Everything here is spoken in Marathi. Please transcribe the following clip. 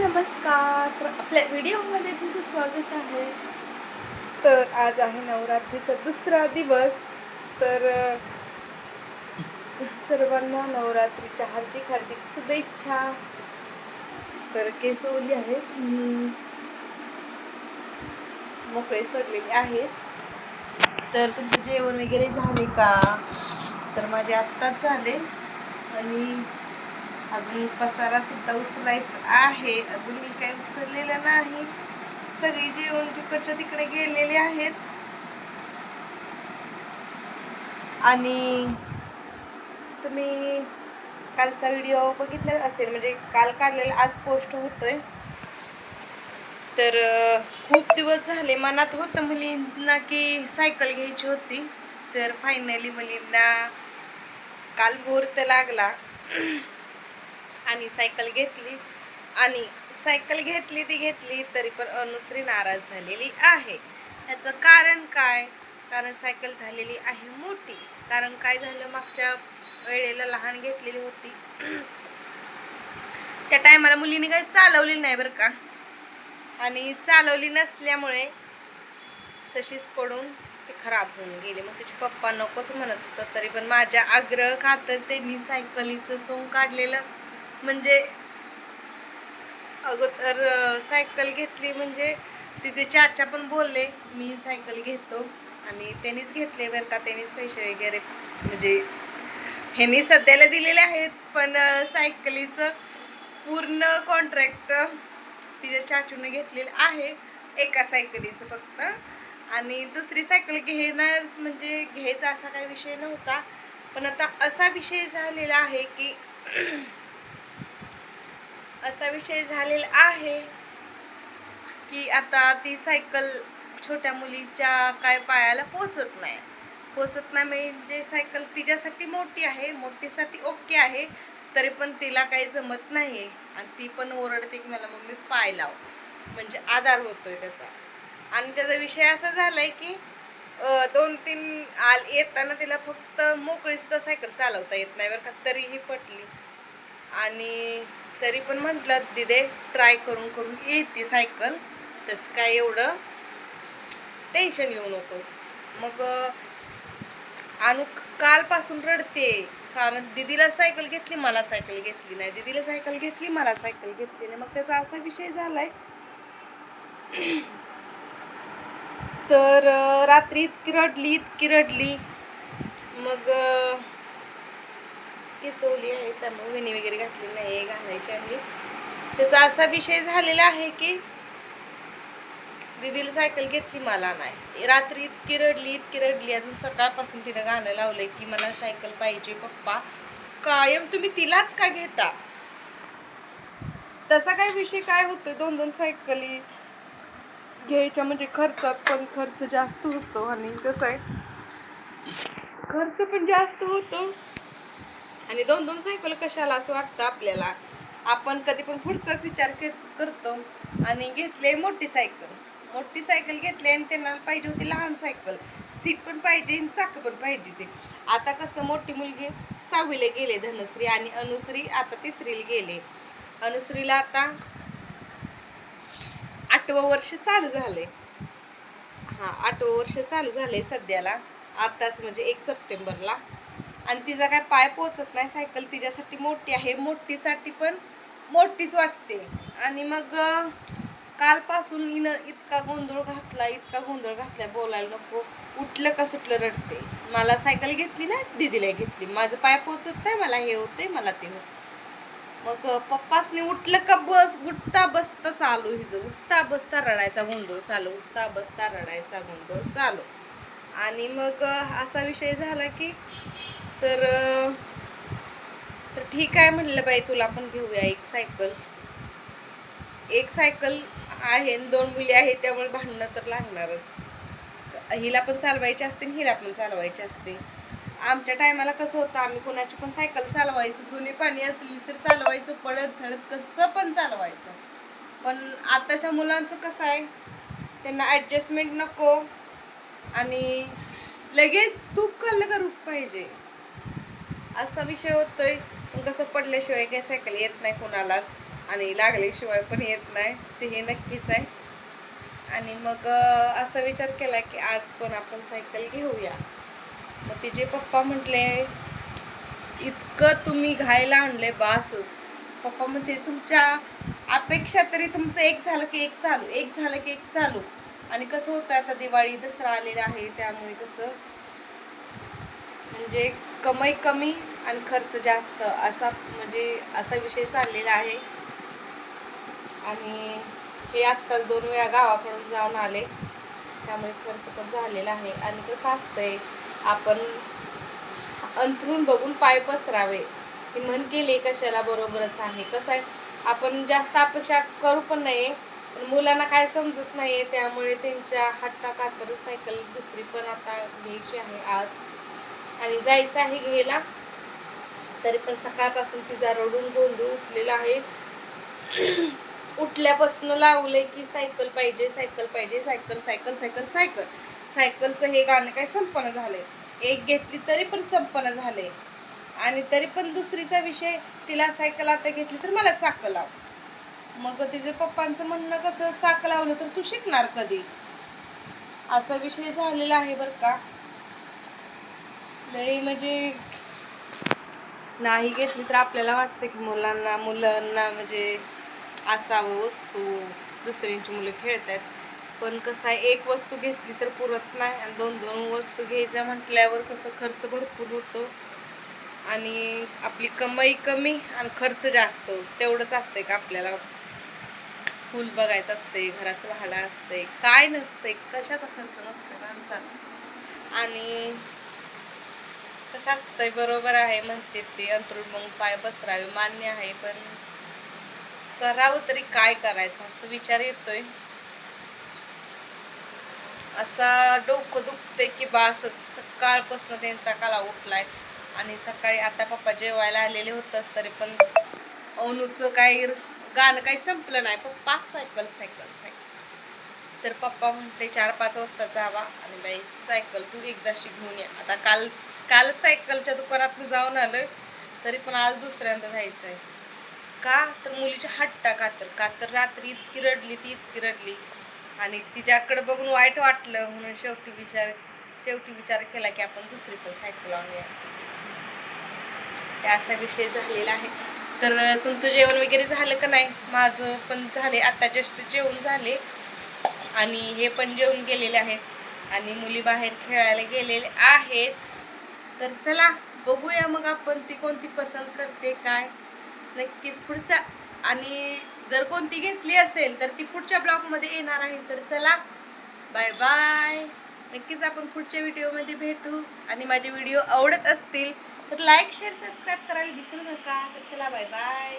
नमस्कार. तर आपल्या व्हिडिओमध्ये तुमचं स्वागत आहे. तर आज आहे नवरात्रीचा दुसरा दिवस. तर सर्वांना नवरात्रीच्या हार्दिक हार्दिक शुभेच्छा. तर केस ओली आहेत मोकळे सरलेले आहेत. तर तुमचं जेवण वगैरे झाले का? तर माझे आत्ताच झाले. आणि अजून पसारा सुद्धा उचलायचा आहे. अजून मी काही उचललेलं नाही. सगळी जेवण तिकडच्या तिकडे गेलेले आहेत. आणि तुम्ही कालचा व्हिडिओ बघितला असेल म्हणजे काल काढलेला आज पोस्ट होतोय. तर खूप दिवस झाले मनात होतं मुलींना की सायकल घ्यायची होती. तर फायनली मुलींना काल मुहूर्त लागला. आणि सायकल घेतली. आणि सायकल घेतली ती घेतली तरी पण अनुश्री नाराज झालेली आहे. ह्याचं कारण काय? कारण सायकल झालेली आहे मोठी. कारण काय झालं? मागच्या वेळेला लहान घेतलेली होती. त्या टायमाला मुलीने काही चालवली नाही बरं का. आणि चालवली नसल्यामुळे तशीच पडून ते खराब होऊन गेले. मग तिचे पप्पा नकोच म्हणत होतं तरी पण माझ्या आग्रह खातर त्यांनी सायकलीचं सोंग काढलेलं. म्हणजे अगोदर सायकल घेतली म्हणजे तिथे चाचा पण बोलले मी सायकल घेतो. आणि त्यांनीच घेतले बरं का त्यांनीच पैसे वगैरे म्हणजे ह्यांनी सध्याला दिलेले आहेत पण सायकलीचं पूर्ण कॉन्ट्रॅक्ट तिच्या चाचूने घेतलेलं आहे एका सायकलीचं फक्त. आणि दुसरी सायकल घेणारच म्हणजे घ्यायचा असा काही विषय नव्हता. पण आता असा विषय झालेला आहे की असा विषय झालेला आहे की आता ती सायकल छोट्या मुलीच्या काय पायाला पोचत नाही. पोचत नाही म्हणजे सायकल तिच्यासाठी मोठी आहे मोठीसाठी ओके आहे तरी पण तिला काही जमत नाही आणि ती पण ओरडते की मला मम्मी पाय लाव. म्हणजे आधार होतोय त्याचा. आणि त्याचा विषय असा झाला आहे की दोन तीन आल येताना तिला फक्त मोकळीसुद्धा सायकल चालवता येत नाही बरं का तरीही पटली. आणि तरी पण म्हटलं दिदे ट्राय करून करून येते सायकल तसं काय एवढं टेन्शन घेऊ नकोस. मग अं, अनु कालपासून रडते कारण दिदीला सायकल घेतली मला सायकल घेतली नाही. दिदीला सायकल घेतली मला सायकल घेतली नाही. मग त्याचा असा विषय झालाय. तर रात्री इतकी रडली इतकी रडली. मग केस ओली आहे त्यामुळे वेणी वगैरे घातली नाही आहे घालायची आहे. त्याचा असा विषय झालेला आहे की दिदीला सायकल घेतली मला नाही. रात्री इतकी रडली इतकी रडली अजून सकाळपासून तिनं गाणं लावलंय की मला सायकल पाहिजे पप्पा. कायम तुम्ही तिलाच का घेता? तसा काय विषय काय होतो दोन दोन सायकली घ्यायच्या म्हणजे खर्चात पण खर्च जास्त होतो आणि कसं आहे? खर्च पण जास्त होतो. आणि दोन दोन सायकल कशाला असं वाटतं आपल्याला? आपण कधी पण पुढचाच विचार के- करतो आणि घेतले मोठी सायकल. मोठी सायकल घेतली आणि त्यांना पाहिजे होती लहान सायकल. सीट पण पाहिजे आणि चाक पण पाहिजे ते. आता कसं मोठी मुलगी सहावीला गेले धनश्री आणि अनुश्री आता तिसरीला गेले. अनुश्रीला आता आठवं वर्ष चालू झाले हां आठवं वर्ष चालू झाले सध्याला. आताच म्हणजे एक सप्टेंबरला. आणि तिचा काय पाय पोचत नाही सायकल तिच्यासाठी मोठी आहे मोठीसाठी पण मोठीच वाटते. आणि मग कालपासून हिनं इतका गोंधळ घातला इतका गोंधळ घातला बोलायला नको उठलं का सुटलं रडते. मला सायकल घेतली ना दिदीला घेतली. माझं पाय पोचत नाही मला हे होते मला ते होते. मग पप्पासनी पप्पासने उठलं का बस उठता बसता चालू हिचं. उठता बसता रडायचा गोंधळ चालू उठता बसता रडायचा गोंधळ चालू. आणि मग असा विषय झाला की तर तर ठीक आहे म्हणलं बाई तुला पण घेऊया एक सायकल. एक सायकल आहे आणि दोन मुली आहेत त्यामुळे भांडणं तर लागणारच. हिला पण चालवायची असते आणि हिला पण चालवायची असते. आमच्या टायमाला कसं होतं आम्ही कोणाची पण सायकल चालवायचं जुनी पाणी असली तर चालवायचं पडत झडत कसं पण चालवायचं. पण आताच्या मुलांचं कसं आहे त्यांना ॲडजस्टमेंट नको आणि लगेच तूप खाल्लं का रूप पाहिजे. असा विषय होतोय. पण कसं पडल्याशिवाय काही सायकल येत नाही कोणालाच. आणि लागल्याशिवाय पण येत नाही. ते हे नक्कीच आहे. आणि मग असा विचार केला की आज पण आपण सायकल घेऊया. मग तिचे पप्पा म्हटले इतकं तुम्ही घायला आणले बासच. पप्पा म्हणते तुमच्या अपेक्षा तरी तुमचं एक झालं की एक चालू एक झालं की एक चालू. आणि कसं होतं आता दिवाळी दसरा आलेला आहे त्यामुळे कसं म्हणजे कमाई कमी आणि खर्च जास्त असा म्हणजे असा विषय चाललेला आहे. आणि हे आत्ताच दोन वेळा गावाकडून जाऊन आले. त्यामुळे खर्च पण झालेला आहे. आणि कसं असतंय आपण अंथरून बघून पाय पसरावे. ती म्हण केले कशाला बरोबरच आहे. कसं आहे आपण जास्त अपेक्षा करू पण नाही पण मुलांना काय समजत नाही त्यामुळे त्यांच्या हट्टा कातर सायकल दुसरी पण आता घ्यायची आहे आज. आणि जायचं आहे घ्यायला. तरी पण सकाळपासून तिचा रडून गोंधळ उठलेला आहे. उठल्यापासून लावलंय की सायकल पाहिजे सायकल पाहिजे सायकल सायकल सायकल सायकल. सायकलचं हे गाणं काय संपन्न झालंय. एक घेतली तरी पण संपन्न झालंय. आणि तरी पण दुसरीचा विषय तिला सायकल आता घेतली तर मला चाक लाव. मग तिचे पप्पांचं म्हणणं कसं चाक लावलं तर तू शिकणार कधी? असा विषय झालेला आहे बरं का. लई म्हणजे नाही घेतली तर आपल्याला वाटतं की मुलांना मुलांना म्हणजे असावं वस्तू दुसऱ्यांची मुलं खेळतात पण कसं आहे एक वस्तू घेतली तर पुरत नाही आणि दोन दोन वस्तू घ्यायच्या म्हटल्यावर कसं खर्च भरपूर होतो आणि आपली कमाई कमी आणि खर्च जास्त. तेवढंच असतंय का आपल्याला? स्कूल बघायचं असते घराचं भाडं असतंय काय नसतंय कशाचा खर्च नसतो माणसाचा. आणि कसं असतंय बरोबर आहे म्हणते ते अंतरुण मग पाय बसरावे मान्य आहे पण करावं तरी काय करायचं असं विचार येतोय. असा डोकं दुखतंय की बास सकाळपासून त्यांचा काला उठलाय आणि सकाळी आता पप्पा जेवायला आलेले होतात तरी पण अवनूचं काही गाणं काही संपलं नाही पप्पा सायकल सायकल सायकल. तर पप्पा म्हणते चार पाच वाजता जावा. आणि बाई सायकल तू एकदाशी घेऊन ये. आता काल काल सायकलच्या दुकानात जाऊन आलं तरी पण आज दुसऱ्यांदा जायचं आहे का? तर मुलीच्या हट्टा कातर. कातर रात्री इतकी रडली ती इतकी रडली. आणि तिच्याकडे बघून वाईट वाटलं म्हणून शेवटी विचार शेवटी विचार केला की आपण दुसरी पण सायकल आणूया. त्या असा विषय झालेला आहे. तर तुमचं जेवण वगैरे झालं का नाही? माझं पण झाले. आता जस्ट जेवण झाले. आणि हे पण जेवून गेलेले आहेत. आणि मुली बाहेर खेळायला गेलेले आहेत. तर चला बघूया मग आपण ती कोणती पसंत करते काय? नक्कीच पुढचा आणि जर कोणती घेतली असेल तर ती पुढच्या ब्लॉगमध्ये येणार आहे. तर चला बाय बाय. नक्कीच आपण पुढच्या व्हिडिओमध्ये भेटू. आणि माझे व्हिडिओ आवडत असतील तर लाईक शेअर सबस्क्राईब करायला विसरू नका. तर चला बाय बाय.